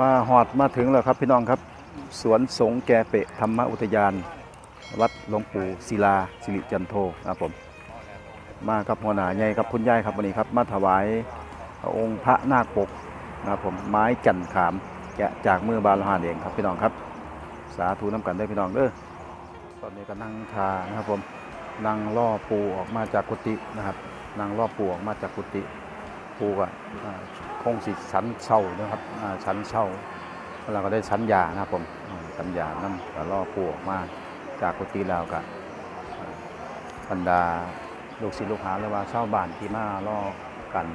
มาหอดมาถึงแล้วครับพี่น้องครับ สวนสงแกเปะธรรมอุทยาน วัดหลวงปู่ศิลาสิริจันโทนะครับผม มากับหัวหน้าใหญ่กับคุณยายครับวันนี้ครับ มาถวายองค์พระนาคปกนะครับผมไม้จันขามแกะจากมือบาลหานเองครับพี่น้องครับ สาธุน้ำกันได้พี่น้องเด้อตอนนี้ก็นั่งทานะครับผมนั่งล่อปูออกมาจากกุฏินะครับนั่งล่อปูออกมาจากกุฏิปูก็อ่า คงสิชั้นเช่านะครับชั้นเช่าเราก็ได้ชั้นยานะครับผมชั้นยานั่ก็ล่อปูออกมาจากกุฏิแล้วก็อ่าบรรดาลูกศิษย์ลูกหาหรือว่าชาวบ้านที่มาล่อกัน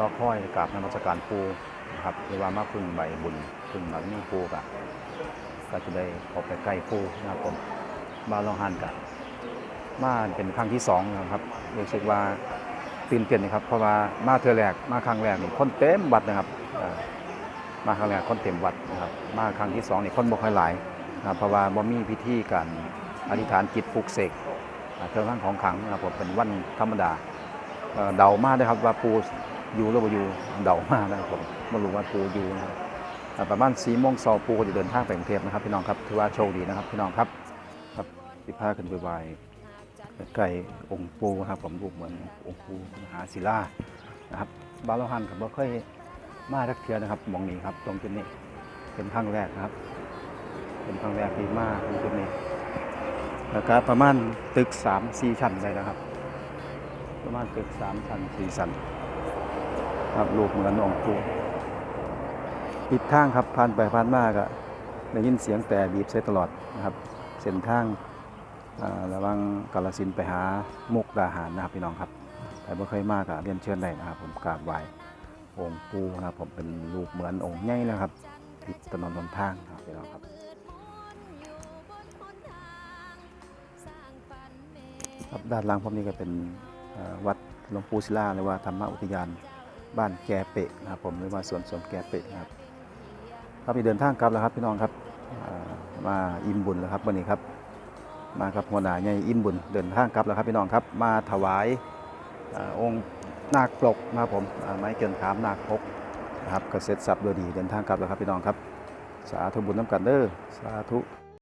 ล่อค่อยกราบนมัสการปูนะครับหรือว่ามาพึ่งใบบุญพึ่งแบบนี้ปูกับก็จะได้ออกไปใกล้ผู้นะครับผมบาลองหันกันมาเป็นครั้งที่สองนะครับรู้สึกว่า ตื่นเต้นนะครับเพราะว่ามาเทือแรกมาครั้งแรกนี่คนเต็มวัดนะครับมาครั้งแรกคนเต็มวัดนะครับมาครั้งที่สองนี่คนบ่ค่อยหลายนะครับเพราะว่าบ่มีพิธีการอธิษฐานจิตปลุกเสกเครื่องรางของขังนะครับผมเป็นวันธรรมดาเดามาได้ครับว่าปูอยู่หรือบ่อยู่เดามานะครับผมไม่รู้ว่าปูอยู่นะครับอ่าประมาณสี่โมงเช้าปูก็จะเดินทางไปกรุงเทพนะครับพี่น้องครับถือว่าโชคดีนะครับพี่น้องครับครับสิพาขึ้นไปไหว ใกล้องค์ปูครับผมรูปเหมือนองค์ปูมหาศิลานะครับบาลหันกับบ่เคยมาทักเทียนะครับมองนี้ครับ ตรงจุดนี้เป็นครั้งแรกนะครับ เป็นครั้งแรกที่มาตรงจุดนี้แล้วก็ประมาณตึกสามสี่ชั้นได้นะครับ ประมาณตึกสามชั้นสี่ชั้นครับรูปเหมือนองค์ปูปิดทางครับผ่านไปผ่านมาก็ได้ยินเสียงแต่บีบใส่ตลอดนะครับ เส้นทาง ระวังกาลสินไปหามุกดาหารนะครับพี่น้องครับใครบ่เคยมาก็เรียนเชิญได้นะครับ ผมกราบไหว้องค์ปู่นะครับ ผมเป็นรูปเหมือนองค์ใหญ่เลยครับติดถนนหนทางครับพี่น้องครับครับด้านล่างผมนี่ก็เป็นวัดหลวงปู่ศิลาหรือว่าธรรมอุทยานบ้านแกเปะนะครับผมหรือว่าสวนสวนแกเปะนะครับครับมีเดินทางกลับแล้วครับพี่น้องครับมาอิ่มบุญแล้วครับวันนี้ครับ มาครับหัวหน้าใหญ่อิ่มบุญเดินทางกลับแล้วครับพี่น้องครับ มาถวายอาองค์นาคปลกนะครับผมไม้เกินขามนาคปกนะครับก็เสร็จสับโดยดีเดินทางกลับแล้วครับพี่น้องครับ สาธุบุญน้ำกันเด้อสาธุ